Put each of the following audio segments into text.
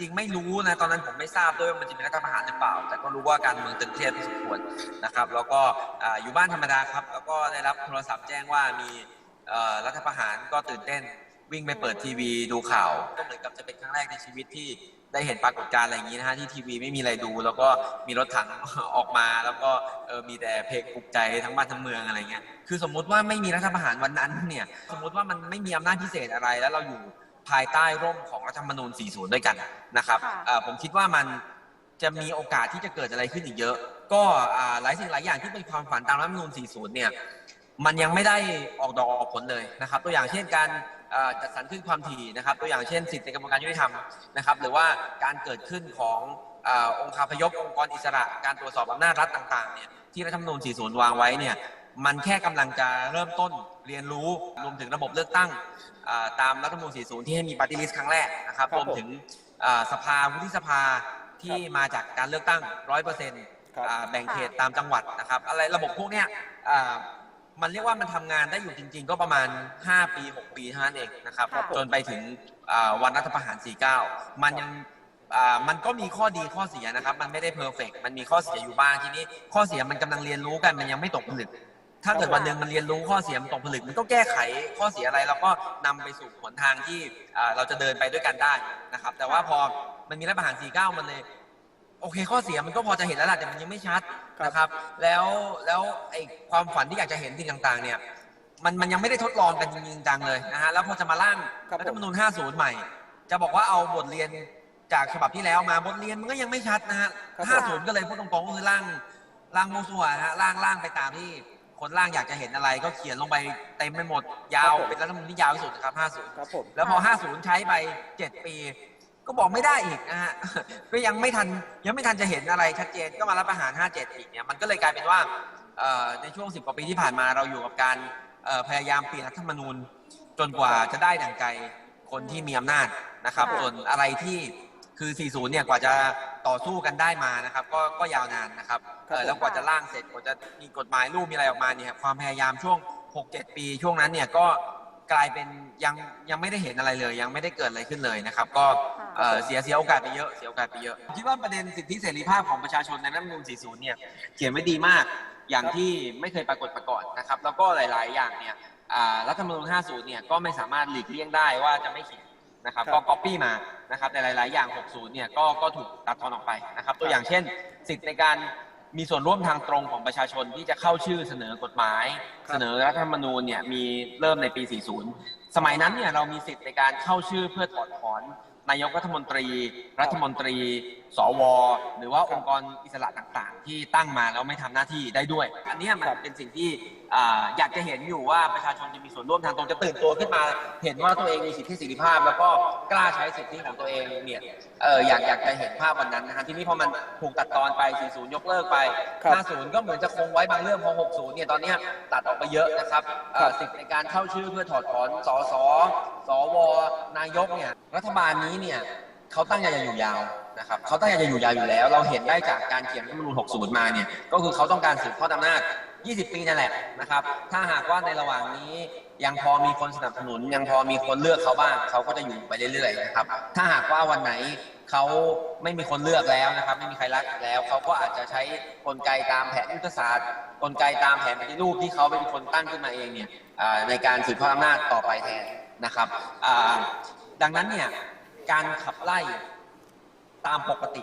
ริง ๆ ไม่รู้นะตอนนั้นผมไม่ทราบด้วยว่ามันจะมีรัฐประหารหรือเปล่า แต่ก็รู้ว่าการเมืองตึงเครียดพอสมควรนะครับ แล้วก็อยู่บ้านธรรมดาครับ แล้วก็ได้รับโทรศัพท์แจ้งว่ามีรัฐประหารก็ตื่นเต้นวิ่งไปเปิดทีวีดูข่าวก็เหมือนกับจะเป็นครั้งแรกในชีวิตที่ได้เห็นปรากฏการณ์อะไรอย่างนี้นะฮะที่ทีวีไม่มีอะไรดู แล้วก็มีรถถังออกมา แล้วก็เออมีแต่เพลงปลุกใจทั้งบ้านทั้งเมืองอะไรเงี้ยคือสมมุติว่าไม่มีรัฐประหารวันนั้นเนี่ยสมมุติว่ามันไม่มีอำนาจพิเศษอะไรแล้วเราอยู่ ภายใต้ร่มของรัฐธรรมนูญ 40 ด้วยกันนะครับค่ะเอ่อผมคิดว่ามันจะมีโอกาสที่จะเกิดอะไรขึ้นอีกเยอะ ก็อ่าหลายสิ่งหลายอย่างที่เป็นความฝันตามรัฐธรรมนูญ 40 เนี่ยมันยังไม่ได้ออกดอกออกผลเลยนะครับ ตัวอย่างเช่นการเอ่อจัดสรรขึ้นความถี่นะครับ ตัวอย่างเช่น สิทธิในกระบวนการยุติธรรมนะครับ หรือว่าการเกิดขึ้นของเออองค์คาพยพองค์กรอิสระ การตรวจสอบอำนาจรัฐต่างๆเนี่ยที่รัฐธรรมนูญ 40 วางไว้เนี่ย มันแค่กำลังจะเริ่มต้นเรียนรู้รวมถึงระบบเลือกตั้งอ่าตามรัฐธรรมนูญ 40 ที่ให้มีปฏิริษีครั้งแรกนะครับครับรวมถึงอ่าสภาวุฒิสภาที่มาจากการเลือกตั้ง 100%ครับอ่าแบ่งเขตตามจังหวัดนะครับ อะไรระบบพวกเนี้ยอ่ามันเรียกว่ามันทำงานได้อยู่จริง ๆ ก็ประมาณ 5 ปี 6 ปีเท่านั้นเองนะครับครับผมจนไปถึงอ่าวันรัฐประหาร 49 มันยังอ่ามันก็มีข้อดีข้อเสียนะครับ มันไม่ได้เพอร์เฟกมันมีข้อเสียอยู่บ้างทีนี้ ข้อเสียมันกำลังเรียนรู้กันมันยังไม่ตกผลึก ถ้าเกิดวันหนึ่งมันเรียนรู้ข้อเสียมันตกผลึกมันก็แก้ไขข้อเสียอะไรแล้วก็นำไปสู่หนทางที่อ่าเราจะเดินไปด้วยกันได้นะครับ แต่ว่าพอมันมีรัฐประหาร 49 มันเลย โอเค ข้อเสียมันก็พอจะเห็นแล้วล่ะแต่มันยังไม่ชัดครับนะครับ แล้วแล้วไอ้ความฝันที่อยากจะเห็นสิ่งต่าง ๆ เนี่ยมันมันยังไม่ได้ทดลองกันจริงๆจังเลยนะฮะแล้วพอจะมาร่างครับผมรัฐธรรมนูญ 50 ใหม่ จะบอกว่าเอาบทเรียนจากฉบับที่แล้วมาบทเรียนมันก็ยังไม่ชัดนะฮะครับผม50 ก็เลยพูดตรงๆก็คือร่างร่างโมวซัวนะฮะร่างร่างไปตามที่ คนร่างอยากจะเห็นอะไรก็เขียนลงไปเต็มไปหมดยาวเป็นรัฐธรรมนูญที่ยาวที่สุดนะครับ50ครับผมแล้วพอ 50 ใช้ไป 7 ปี ก็บอกไม่ได้อีกนะฮะ ก็ยังไม่ทันยังไม่ทันจะเห็นอะไรชัดเจนก็มารับประหาร 57 อีกเนี่ยมันก็เลยกลายเป็นว่าเอ่อในช่วง 10 กว่าปีที่ผ่านมาเราอยู่กับการเอ่อพยายามเปลี่ยนรัฐธรรมนูญจนกว่าจะได้ดั่งใจคนที่มีอำนาจนะครับค่ะส่วนอะไรที่ คือ 40 เนี่ย กว่าจะต่อสู้กันได้มานะครับ ก็ ก็ยาวนานนะครับครับเอ่อแล้วกว่าจะร่างเสร็จ กว่าจะมีกฎหมายรูปมีอะไรออกมาเนี่ย ความพยายามช่วง 6-7 ปี ช่วงนั้นเนี่ย ก็กลายเป็นยัง ยังไม่ได้เห็นอะไรเลย ยังไม่ได้เกิดอะไรขึ้นเลยนะครับ ก็เอ่อเสีย เสียโอกาสไปเยอะ เสียโอกาสไปเยอะผมคิดว่าประเด็นสิทธิเสรีภาพของประชาชนในรัฐธรรมนูญ40 เนี่ย เขียนไว้ดีมาก อย่างที่ไม่เคยปรากฏมาก่อนนะครับ แล้วก็หลาย ๆ อย่างเนี่ยอ่ารัฐธรรมนูญ50 เนี่ย ก็ไม่สามารถหลีกเลี่ยงได้ว่าจะไม่เขียน นะครับครับก็ก๊อปปี้มานะครับแต่หลาย ๆ อย่าง 60 เนี่ยก็ก็ถูกตัดทอนออกไปนะครับ ตัวอย่างเช่น สิทธิในการมีส่วนร่วมทางตรงของประชาชนที่จะเข้าชื่อเสนอกฎหมายครับเสนอรัฐธรรมนูญเนี่ยมีเริ่มในปี 40 สมัยนั้นเนี่ยเรามีสิทธิ์ในการเข้าชื่อเพื่อถอดถอนนายกรัฐมนตรี รัฐมนตรี สว หรือว่าองค์กรอิสระต่าง ๆ ที่ตั้งมาแล้วไม่ทำหน้าที่ได้ด้วย อันเนี้ยมันเป็นสิ่งที่อ่าอยากจะเห็นอยู่ว่าประชาชนจะมีส่วนร่วมทางตรงจะตื่นตัวขึ้นมา เห็นว่าตัวเองมีสิทธิเสรีภาพ แล้วก็กล้าใช้สิทธิของตัวเองเนี่ยเอออยากอยากจะเห็นภาพวันนั้นนะฮะทีนี้พอมันถูกตัดตอนไป 40 ยกเลิกไปครับ50 ก็เหมือนจะคงไว้บางเรื่องพอ 60 เนี่ยตอนเนี้ยตัดออกไปเยอะนะครับเอ่อสิทธิในการเข้าชื่อเพื่อถอดถอนสสสวนายกเนี่ยรัฐบาลนี้เนี่ยเขาตั้งใจจะอยู่ยาวนะครับเขาตั้งใจจะอยู่ยาวอยู่แล้ว เราเห็นได้จากการเขียนรัฐธรรมนูญ60 มาเนี่ยก็คือเขาต้องการสืบทอดอำนาจ 20 ปีนั่นแหละนะครับ ถ้าหากว่าในระหว่างนี้ยังพอมีคนสนับสนุน ยังพอมีคนเลือกเขาบ้างเขาก็จะอยู่ไปเรื่อยๆนะครับ ถ้าหากว่าวันไหนเขาไม่มีคนเลือกแล้วนะครับ ไม่มีใครรักแล้วเขาก็อาจจะใช้กลไกตามแผนยุทธศาสตร์ กลไกตามแผนปฏิรูปที่เขาเป็นคนตั้งขึ้นมาเองเนี่ยในการสืบทอดอำนาจต่อไปแทนนะครับดังนั้นเนี่ยการขับไล่ตามปกติ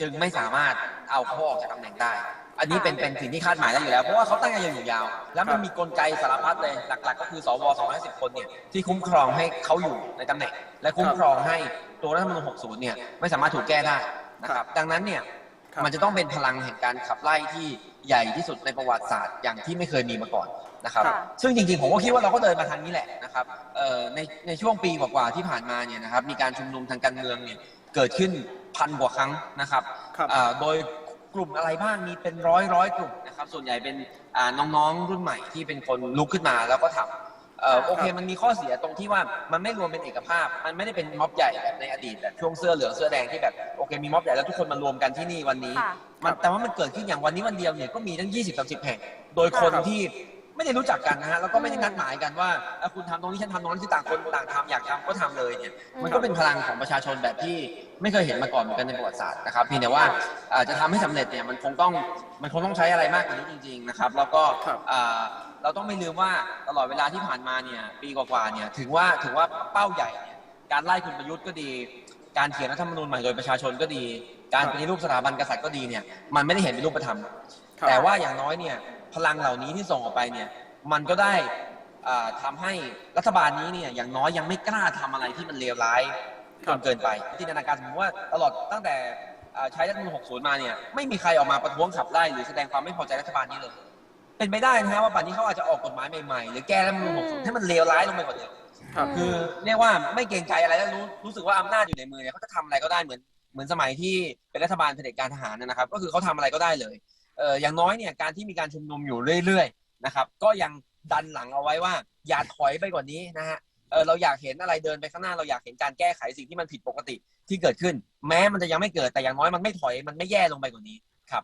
จึงไม่สามารถเอาเขาออกจากตำแหน่งได้ อันนี้เป็นเป็นสิ่งที่คาดหมายได้อยู่แล้ว เพราะว่าเขาตั้งใจจะอยู่ยาว แล้วมันมีกลไกสารพัดเลย หลัก ๆ ก็คือสว250 คนเนี่ยที่คุ้มครองให้เขาอยู่ในตำแหน่ง และคุ้มครองให้ตัวรัฐธรรมนูญ60 เนี่ยไม่สามารถถูกแก้ได้นะครับดังนั้นเนี่ยครับมันจะต้องเป็นพลังแห่งการขับไล่ที่ใหญ่ที่สุดในประวัติศาสตร์อย่างที่ไม่เคยมีมาก่อนนะครับค่ะซึ่งจริงๆ ผมก็คิดว่าเราก็เดินมาทางนี้แหละนะครับเอ่อในในช่วงปีกว่าๆที่ผ่านมาเนี่ยนะครับมีการชุมนุมทางการเมืองเนี่ยเกิดขึ้นพันกว่าครั้งนะครับครับอ่าโดย กลุ่มอะไรบ้างมีเป็นร้อยร้อยกลุ่มนะครับส่วนใหญ่เป็นอ่าน้องๆรุ่นใหม่ที่เป็นคนลุกขึ้นมาแล้วก็ทำเอ่อโอเคมันมีข้อเสียตรงที่ว่ามันไม่รวมเป็นเอกภาพ มันไม่ได้เป็นม็อบใหญ่แบบในอดีตแบบช่วงเสื้อเหลืองเสื้อแดงที่แบบโอเคมีม็อบใหญ่แล้วทุกคนมารวมกันที่นี่วันนี้ค่ะมันแต่ว่ามันเกิดขึ้นอย่างวันนี้วันเดียวเนี่ยก็มีทั้ง 20 30แห่งโดยคนครับที่ ไม่ได้รู้จักกันนะฮะแล้วก็ไม่ได้นัดหมายกันว่าเอ่อคุณทำตรงนี้ฉันทำตรงนั้นที่ต่างคนต่างทำอยากทำก็ทำเลยเนี่ยมันก็เป็นพลังของประชาชนแบบที่ไม่เคยเห็นมาก่อนเหมือนกันในประวัติศาสตร์นะครับเพียงแต่ว่าอ่าจะทำให้สำเร็จเนี่ยมันคงต้องมันคงต้องใช้อะไรมากกว่านี้จริง ๆนะครับ แล้วก็ครับอ่าเราต้องไม่ลืมว่าตลอดเวลาที่ผ่านมาเนี่ยปีกว่าๆเนี่ยถือว่าถือว่าเป้าใหญ่เนี่ยการไล่คุณประยุทธ์ก็ดี การเขียนรัฐธรรมนูญใหม่โดยประชาชนก็ดี การปฏิรูปสถาบันกษัตริย์ก็ดีเนี่ยมันไม่ได้เห็นเป็นรูปธรรม ครับ แต่ว่าอย่างน้อยเนี่ย พลังเหล่านี้ที่ส่งออกไปเนี่ยมันก็ได้อ่าทำาให้รัฐบาลนี้เนี่ยอย่างน้อยยังไม่กล้าทำอะไรที่มันเลวร้ายจนเกินไปจินตนาการสมมติว่าตลอดตั้งแต่อ่าใช้รัฐธรรมนูญ60 มาเนี่ยไม่มีใครออกมาประท้วงขับไล่หรือแสดงความไม่พอใจรัฐบาลนี้เลย เป็นไปได้นะฮะว่าป่านนี้เขาอาจจะออกกฎหมายใหม่ๆ หรือแก้รัฐธรรมนูญอืม60 ให้มันเลวร้ายลงไปกว่าเดิมครับคือเรียกว่าไม่เกรงใจอะไรแล้วรู้รู้สึกว่าอำนาจอยู่ในมือเนี่ยเขาจะทำอะไรก็ได้เหมือนเหมือนสมัยที่เป็นรัฐบาลเผด็จการทหารนะครับ ก็คือเขาทำอะไรก็ได้เลยเอออย่างน้อยเนี่ยการที่มีการชุมนุมอยู่เรื่อยๆนะครับก็ยังดันหลังเอาไว้ว่า อย่าถอยไปกว่านี้นะฮะเออเราอยากเห็นอะไรเดินไปข้างหน้าเราอยากเห็นการแก้ไขสิ่งที่มันผิดปกติที่เกิดขึ้น แม้มันจะยังไม่เกิดแต่อย่างน้อยมันไม่ถอยมันไม่แย่ลงไปกว่านี้ครับ